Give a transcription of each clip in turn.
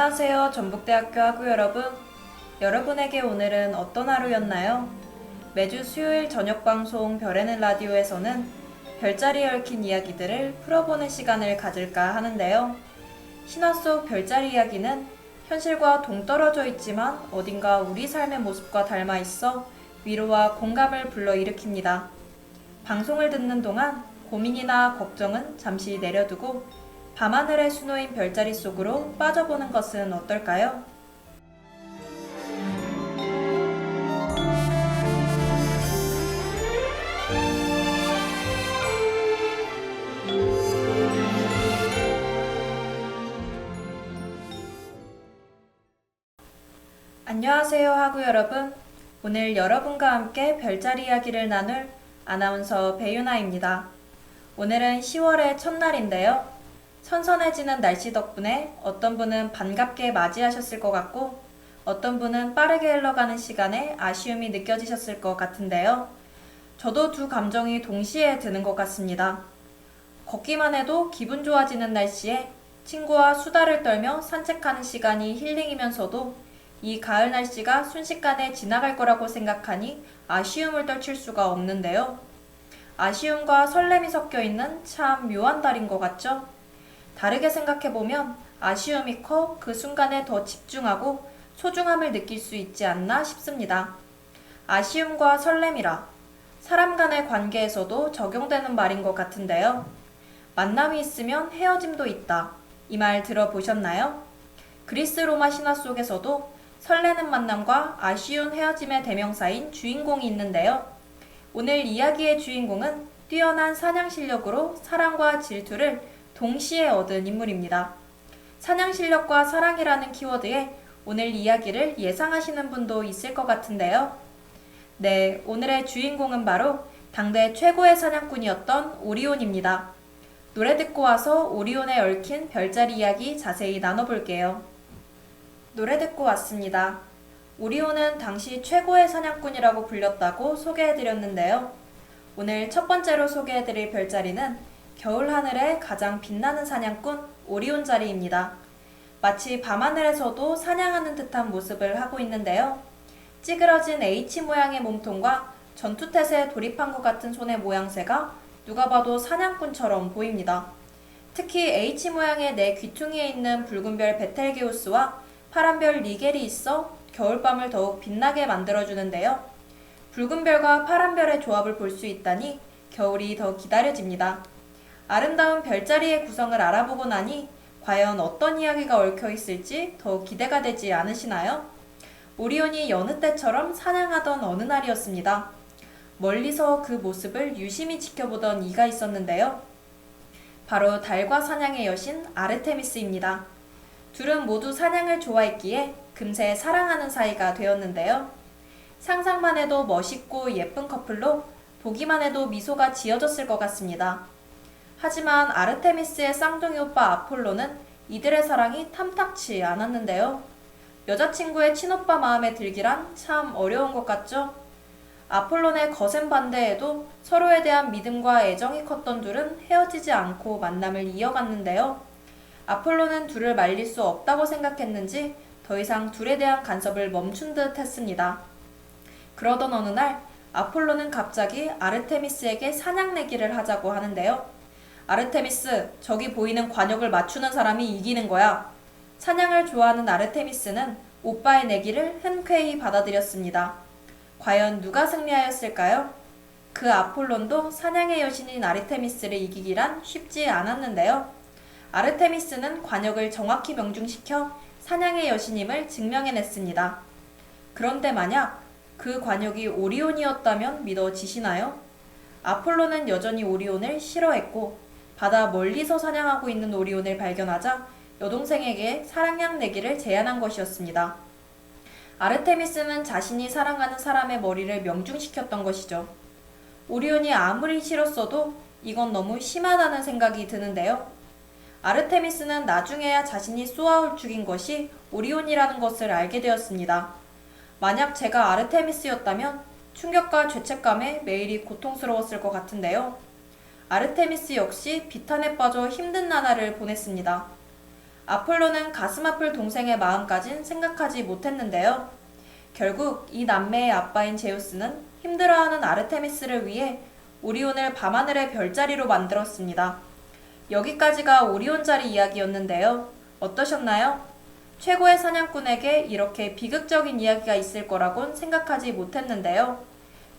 안녕하세요. 전북대학교 학우 여러분. 여러분에게 오늘은 어떤 하루였나요? 매주 수요일 저녁 방송 별에는 라디오에서는 별자리에 얽힌 이야기들을 풀어보는 시간을 가질까 하는데요. 신화 속 별자리 이야기는 현실과 동떨어져 있지만 어딘가 우리 삶의 모습과 닮아 있어 위로와 공감을 불러일으킵니다. 방송을 듣는 동안 고민이나 걱정은 잠시 내려두고 밤하늘에 수놓인 별자리 속으로 빠져보는 것은 어떨까요? 안녕하세요 하구 여러분. 오늘 여러분과 함께 별자리 이야기를 나눌 아나운서 배유나입니다. 오늘은 10월의 첫날인데요. 선선해지는 날씨 덕분에 어떤 분은 반갑게 맞이하셨을 것 같고 어떤 분은 빠르게 흘러가는 시간에 아쉬움이 느껴지셨을 것 같은데요. 저도 두 감정이 동시에 드는 것 같습니다. 걷기만 해도 기분 좋아지는 날씨에 친구와 수다를 떨며 산책하는 시간이 힐링이면서도 이 가을 날씨가 순식간에 지나갈 거라고 생각하니 아쉬움을 떨칠 수가 없는데요. 아쉬움과 설렘이 섞여 있는 참 묘한 달인 것 같죠? 다르게 생각해보면 아쉬움이 커 그 순간에 더 집중하고 소중함을 느낄 수 있지 않나 싶습니다. 아쉬움과 설렘이라 사람 간의 관계에서도 적용되는 말인 것 같은데요. 만남이 있으면 헤어짐도 있다. 이 말 들어보셨나요? 그리스 로마 신화 속에서도 설레는 만남과 아쉬운 헤어짐의 대명사인 주인공이 있는데요. 오늘 이야기의 주인공은 뛰어난 사냥 실력으로 사랑과 질투를 동시에 얻은 인물입니다. 사냥 실력과 사랑이라는 키워드에 오늘 이야기를 예상하시는 분도 있을 것 같은데요. 네, 오늘의 주인공은 바로 당대 최고의 사냥꾼이었던 오리온입니다. 노래 듣고 와서 오리온에 얽힌 별자리 이야기 자세히 나눠볼게요. 노래 듣고 왔습니다. 오리온은 당시 최고의 사냥꾼이라고 불렸다고 소개해드렸는데요. 오늘 첫 번째로 소개해드릴 별자리는 겨울 하늘에 가장 빛나는 사냥꾼 오리온 자리입니다. 마치 밤하늘에서도 사냥하는 듯한 모습을 하고 있는데요. 찌그러진 H 모양의 몸통과 전투태세에 돌입한 것 같은 손의 모양새가 누가 봐도 사냥꾼처럼 보입니다. 특히 H 모양의 내 귀퉁이에 있는 붉은 별 베텔게우스와 파란 별 리겔이 있어 겨울밤을 더욱 빛나게 만들어주는데요. 붉은 별과 파란 별의 조합을 볼 수 있다니 겨울이 더 기다려집니다. 아름다운 별자리의 구성을 알아보고 나니 과연 어떤 이야기가 얽혀 있을지 더 기대가 되지 않으시나요? 오리온이 여느 때처럼 사냥하던 어느 날이었습니다. 멀리서 그 모습을 유심히 지켜보던 이가 있었는데요. 바로 달과 사냥의 여신 아르테미스입니다. 둘은 모두 사냥을 좋아했기에 금세 사랑하는 사이가 되었는데요. 상상만 해도 멋있고 예쁜 커플로 보기만 해도 미소가 지어졌을 것 같습니다. 하지만 아르테미스의 쌍둥이 오빠 아폴로는 이들의 사랑이 탐탁치 않았는데요. 여자친구의 친오빠 마음에 들기란 참 어려운 것 같죠? 아폴론의 거센 반대에도 서로에 대한 믿음과 애정이 컸던 둘은 헤어지지 않고 만남을 이어갔는데요. 아폴로는 둘을 말릴 수 없다고 생각했는지 더 이상 둘에 대한 간섭을 멈춘 듯 했습니다. 그러던 어느 날 아폴로는 갑자기 아르테미스에게 사냥 내기를 하자고 하는데요. 아르테미스, 저기 보이는 관역을 맞추는 사람이 이기는 거야. 사냥을 좋아하는 아르테미스는 오빠의 내기를 흔쾌히 받아들였습니다. 과연 누가 승리하였을까요? 그 아폴론도 사냥의 여신인 아르테미스를 이기기란 쉽지 않았는데요. 아르테미스는 관역을 정확히 명중시켜 사냥의 여신임을 증명해냈습니다. 그런데 만약 그 관역이 오리온이었다면 믿어지시나요? 아폴로는 여전히 오리온을 싫어했고 바다 멀리서 사냥하고 있는 오리온을 발견하자 여동생에게 사랑양 내기를 제안한 것이었습니다. 아르테미스는 자신이 사랑하는 사람의 머리를 명중시켰던 것이죠. 오리온이 아무리 싫었어도 이건 너무 심하다는 생각이 드는데요. 아르테미스는 나중에야 자신이 쏘아올 죽인 것이 오리온이라는 것을 알게 되었습니다. 만약 제가 아르테미스였다면 충격과 죄책감에 매일이 고통스러웠을 것 같은데요. 아르테미스 역시 비탄에 빠져 힘든 나날을 보냈습니다. 아폴로는 가슴 아플 동생의 마음까진 생각하지 못했는데요. 결국 이 남매의 아빠인 제우스는 힘들어하는 아르테미스를 위해 오리온을 밤하늘의 별자리로 만들었습니다. 여기까지가 오리온 자리 이야기였는데요. 어떠셨나요? 최고의 사냥꾼에게 이렇게 비극적인 이야기가 있을 거라곤 생각하지 못했는데요.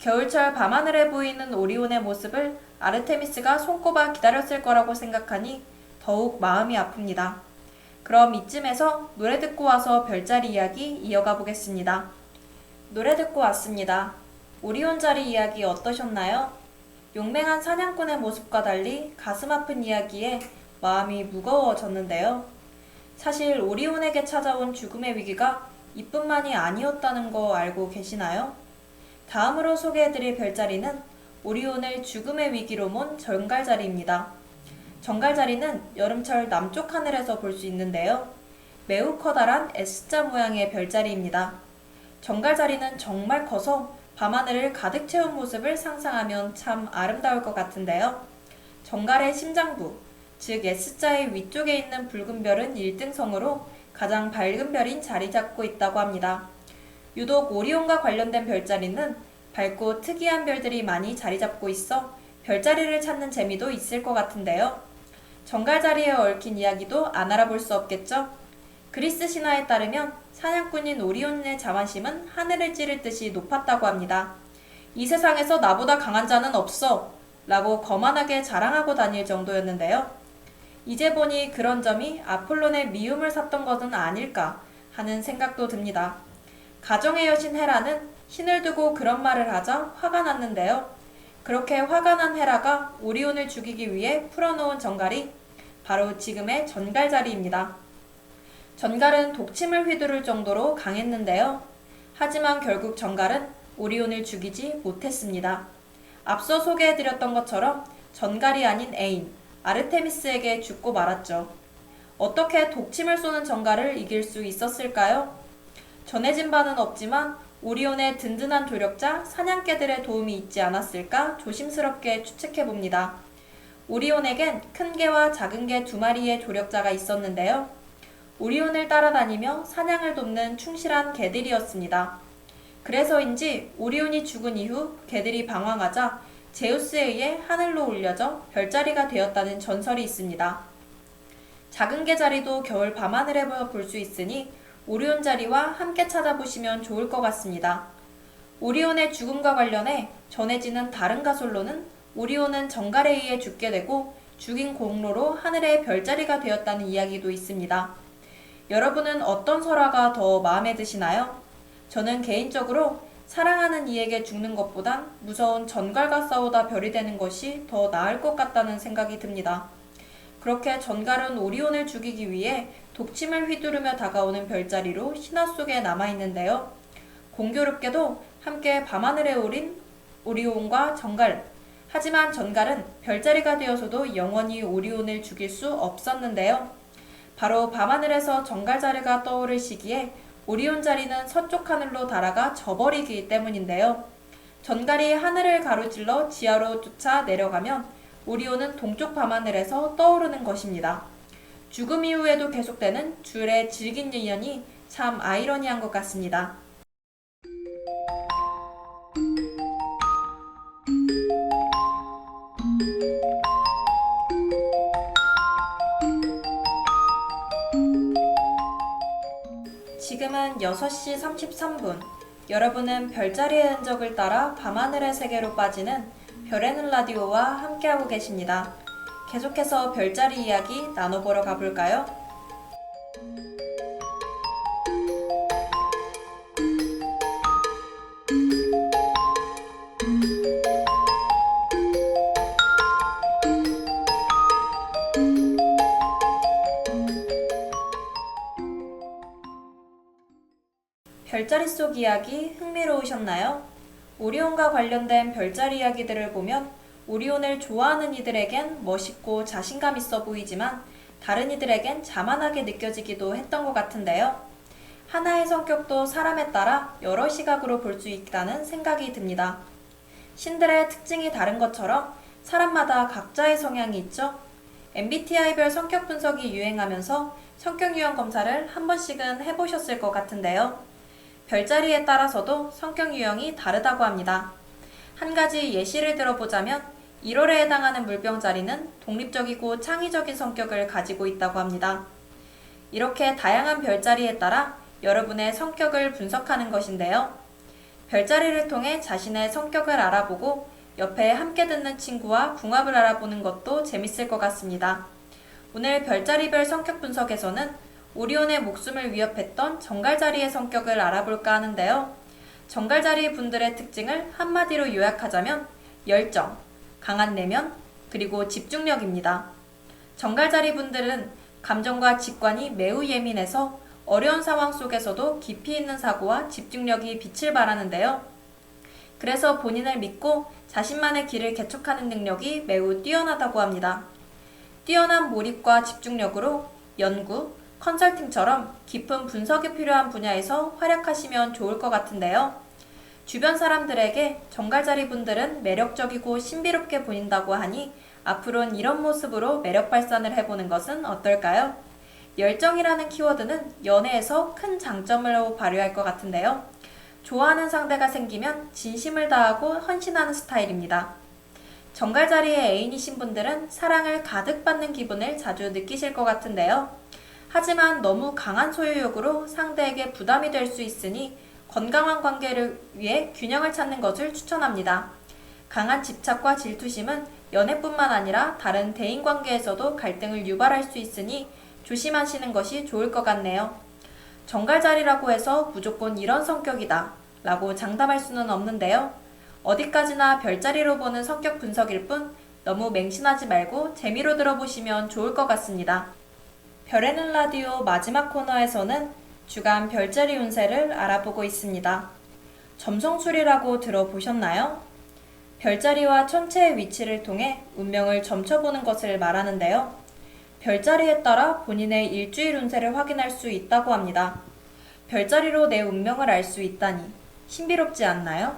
겨울철 밤하늘에 보이는 오리온의 모습을 아르테미스가 손꼽아 기다렸을 거라고 생각하니 더욱 마음이 아픕니다. 그럼 이쯤에서 노래 듣고 와서 별자리 이야기 이어가 보겠습니다. 노래 듣고 왔습니다. 오리온 자리 이야기 어떠셨나요? 용맹한 사냥꾼의 모습과 달리 가슴 아픈 이야기에 마음이 무거워졌는데요. 사실 오리온에게 찾아온 죽음의 위기가 이뿐만이 아니었다는 거 알고 계시나요? 다음으로 소개해드릴 별자리는 오리온을 죽음의 위기로 몬 정갈자리입니다. 정갈자리는 여름철 남쪽 하늘에서 볼 수 있는데요. 매우 커다란 S자 모양의 별자리입니다. 정갈자리는 정말 커서 밤하늘을 가득 채운 모습을 상상하면 참 아름다울 것 같은데요. 정갈의 심장부, 즉 S자의 위쪽에 있는 붉은 별은 1등성으로 가장 밝은 별인 자리 잡고 있다고 합니다. 유독 오리온과 관련된 별자리는 밝고 특이한 별들이 많이 자리 잡고 있어 별자리를 찾는 재미도 있을 것 같은데요. 정갈 자리에 얽힌 이야기도 안 알아볼 수 없겠죠? 그리스 신화에 따르면 사냥꾼인 오리온의 자만심은 하늘을 찌를 듯이 높았다고 합니다. 이 세상에서 나보다 강한 자는 없어! 라고 거만하게 자랑하고 다닐 정도였는데요. 이제 보니 그런 점이 아폴론의 미움을 샀던 것은 아닐까 하는 생각도 듭니다. 가정의 여신 헤라는 신을 두고 그런 말을 하자 화가 났는데요. 그렇게 화가 난 헤라가 오리온을 죽이기 위해 풀어놓은 전갈이 바로 지금의 전갈 자리입니다. 전갈은 독침을 휘두를 정도로 강했는데요. 하지만 결국 전갈은 오리온을 죽이지 못했습니다. 앞서 소개해드렸던 것처럼 전갈이 아닌 애인 아르테미스에게 죽고 말았죠. 어떻게 독침을 쏘는 전갈을 이길 수 있었을까요? 전해진 바는 없지만 오리온의 든든한 조력자 사냥개들의 도움이 있지 않았을까 조심스럽게 추측해 봅니다. 오리온에겐 큰 개와 작은 개 두 마리의 조력자가 있었는데요. 오리온을 따라다니며 사냥을 돕는 충실한 개들이었습니다. 그래서인지 오리온이 죽은 이후 개들이 방황하자 제우스에 의해 하늘로 올려져 별자리가 되었다는 전설이 있습니다. 작은 개 자리도 겨울 밤하늘에 볼 수 있으니 오리온 자리와 함께 찾아보시면 좋을 것 같습니다. 오리온의 죽음과 관련해 전해지는 다른 가설로는 오리온은 정갈에 의해 죽게 되고 죽인 공로로 하늘의 별자리가 되었다는 이야기도 있습니다. 여러분은 어떤 설화가 더 마음에 드시나요? 저는 개인적으로 사랑하는 이에게 죽는 것보단 무서운 전갈과 싸우다 별이 되는 것이 더 나을 것 같다는 생각이 듭니다. 그렇게 전갈은 오리온을 죽이기 위해 독침을 휘두르며 다가오는 별자리로 신화 속에 남아있는데요. 공교롭게도 함께 밤하늘에 오린 오리온과 전갈. 하지만 전갈은 별자리가 되어서도 영원히 오리온을 죽일 수 없었는데요. 바로 밤하늘에서 전갈 자리가 떠오를 시기에 오리온 자리는 서쪽 하늘로 달아가 져버리기 때문인데요. 전갈이 하늘을 가로질러 지하로 쫓아 내려가면 오리온은 동쪽 밤하늘에서 떠오르는 것입니다. 죽음 이후에도 계속되는 줄의 질긴 인연이 참 아이러니한 것 같습니다. 지금은 6시 33분. 여러분은 별자리의 흔적을 따라 밤하늘의 세계로 빠지는 별의는 라디오와 함께하고 계십니다. 계속해서 별자리 이야기 나눠보러 가볼까요? 별자리 속 이야기 흥미로우셨나요? 오리온과 관련된 별자리 이야기들을 보면 오리온을 좋아하는 이들에겐 멋있고 자신감 있어 보이지만 다른 이들에겐 자만하게 느껴지기도 했던 것 같은데요. 하나의 성격도 사람에 따라 여러 시각으로 볼 수 있다는 생각이 듭니다. 신들의 특징이 다른 것처럼 사람마다 각자의 성향이 있죠. MBTI별 성격 분석이 유행하면서 성격 유형 검사를 한 번씩은 해보셨을 것 같은데요. 별자리에 따라서도 성격 유형이 다르다고 합니다. 한 가지 예시를 들어보자면 1월에 해당하는 물병자리는 독립적이고 창의적인 성격을 가지고 있다고 합니다. 이렇게 다양한 별자리에 따라 여러분의 성격을 분석하는 것인데요. 별자리를 통해 자신의 성격을 알아보고 옆에 함께 듣는 친구와 궁합을 알아보는 것도 재밌을 것 같습니다. 오늘 별자리별 성격 분석에서는 오리온의 목숨을 위협했던 정갈자리의 성격을 알아볼까 하는데요. 정갈자리 분들의 특징을 한마디로 요약하자면 열정, 강한 내면, 그리고 집중력입니다. 정갈자리 분들은 감정과 직관이 매우 예민해서 어려운 상황 속에서도 깊이 있는 사고와 집중력이 빛을 발하는데요. 그래서 본인을 믿고 자신만의 길을 개척하는 능력이 매우 뛰어나다고 합니다. 뛰어난 몰입과 집중력으로 연구, 컨설팅처럼 깊은 분석이 필요한 분야에서 활약하시면 좋을 것 같은데요. 주변 사람들에게 정갈자리 분들은 매력적이고 신비롭게 보인다고 하니 앞으로는 이런 모습으로 매력 발산을 해보는 것은 어떨까요? 열정이라는 키워드는 연애에서 큰 장점으로 발휘할 것 같은데요. 좋아하는 상대가 생기면 진심을 다하고 헌신하는 스타일입니다. 정갈자리의 애인이신 분들은 사랑을 가득 받는 기분을 자주 느끼실 것 같은데요. 하지만 너무 강한 소유욕으로 상대에게 부담이 될 수 있으니 건강한 관계를 위해 균형을 찾는 것을 추천합니다. 강한 집착과 질투심은 연애뿐만 아니라 다른 대인 관계에서도 갈등을 유발할 수 있으니 조심하시는 것이 좋을 것 같네요. 정갈자리라고 해서 무조건 이런 성격이다 라고 장담할 수는 없는데요. 어디까지나 별자리로 보는 성격 분석일 뿐 너무 맹신하지 말고 재미로 들어보시면 좋을 것 같습니다. 별에는 라디오 마지막 코너에서는 주간 별자리 운세를 알아보고 있습니다. 점성술이라고 들어보셨나요? 별자리와 천체의 위치를 통해 운명을 점쳐보는 것을 말하는데요. 별자리에 따라 본인의 일주일 운세를 확인할 수 있다고 합니다. 별자리로 내 운명을 알 수 있다니 신비롭지 않나요?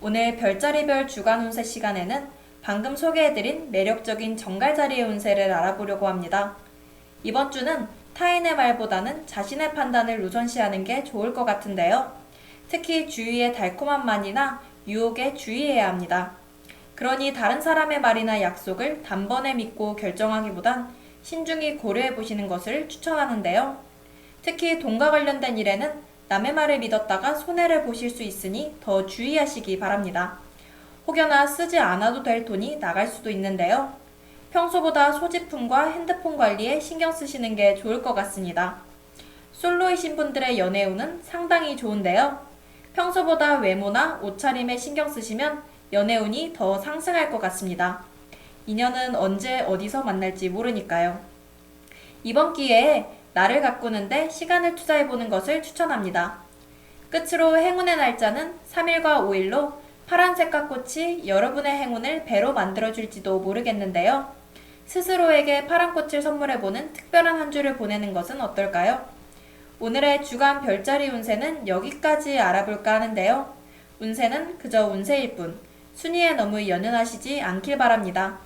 오늘 별자리별 주간 운세 시간에는 방금 소개해드린 매력적인 정갈자리의 운세를 알아보려고 합니다. 이번 주는 타인의 말보다는 자신의 판단을 우선시하는 게 좋을 것 같은데요. 특히 주위의 달콤한 말이나 유혹에 주의해야 합니다. 그러니 다른 사람의 말이나 약속을 단번에 믿고 결정하기보단 신중히 고려해 보시는 것을 추천하는데요. 특히 돈과 관련된 일에는 남의 말을 믿었다가 손해를 보실 수 있으니 더 주의하시기 바랍니다. 혹여나 쓰지 않아도 될 돈이 나갈 수도 있는데요. 평소보다 소지품과 핸드폰 관리에 신경 쓰시는 게 좋을 것 같습니다. 솔로이신 분들의 연애운은 상당히 좋은데요. 평소보다 외모나 옷차림에 신경 쓰시면 연애운이 더 상승할 것 같습니다. 인연은 언제 어디서 만날지 모르니까요. 이번 기회에 나를 가꾸는데 시간을 투자해보는 것을 추천합니다. 끝으로 행운의 날짜는 3일과 5일로 파란색 꽃이 여러분의 행운을 배로 만들어줄지도 모르겠는데요. 스스로에게 파란 꽃을 선물해보는 특별한 한 주를 보내는 것은 어떨까요? 오늘의 주간 별자리 운세는 여기까지 알아볼까 하는데요. 운세는 그저 운세일 뿐 순위에 너무 연연하시지 않길 바랍니다.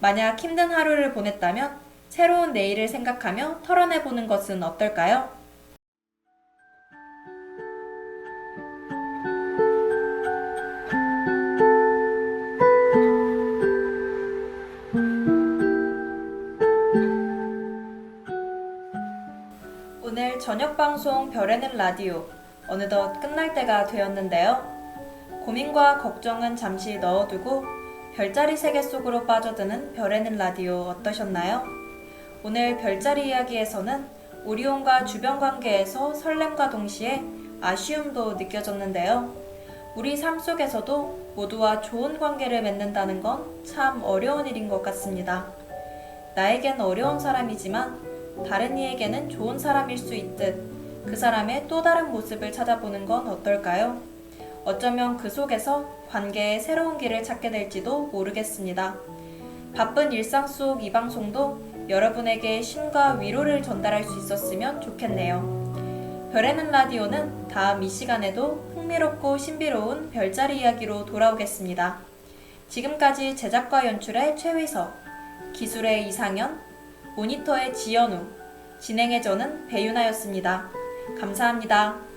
만약 힘든 하루를 보냈다면 새로운 내일을 생각하며 털어내보는 것은 어떨까요? 오늘 저녁 방송 별에는 라디오 어느덧 끝날 때가 되었는데요. 고민과 걱정은 잠시 넣어두고 별자리 세계 속으로 빠져드는 별에는 라디오 어떠셨나요? 오늘 별자리 이야기에서는 오리온과 주변 관계에서 설렘과 동시에 아쉬움도 느껴졌는데요. 우리 삶 속에서도 모두와 좋은 관계를 맺는다는 건 참 어려운 일인 것 같습니다. 나에겐 어려운 사람이지만 다른 이에게는 좋은 사람일 수 있듯 그 사람의 또 다른 모습을 찾아보는 건 어떨까요? 어쩌면 그 속에서 관계의 새로운 길을 찾게 될지도 모르겠습니다. 바쁜 일상 속 이 방송도 여러분에게 쉼과 위로를 전달할 수 있었으면 좋겠네요. 별에는 라디오는 다음 이 시간에도 흥미롭고 신비로운 별자리 이야기로 돌아오겠습니다. 지금까지 제작과 연출의 최위서, 기술의 이상현, 모니터의 지연우, 진행해 저는 배윤아였습니다. 감사합니다.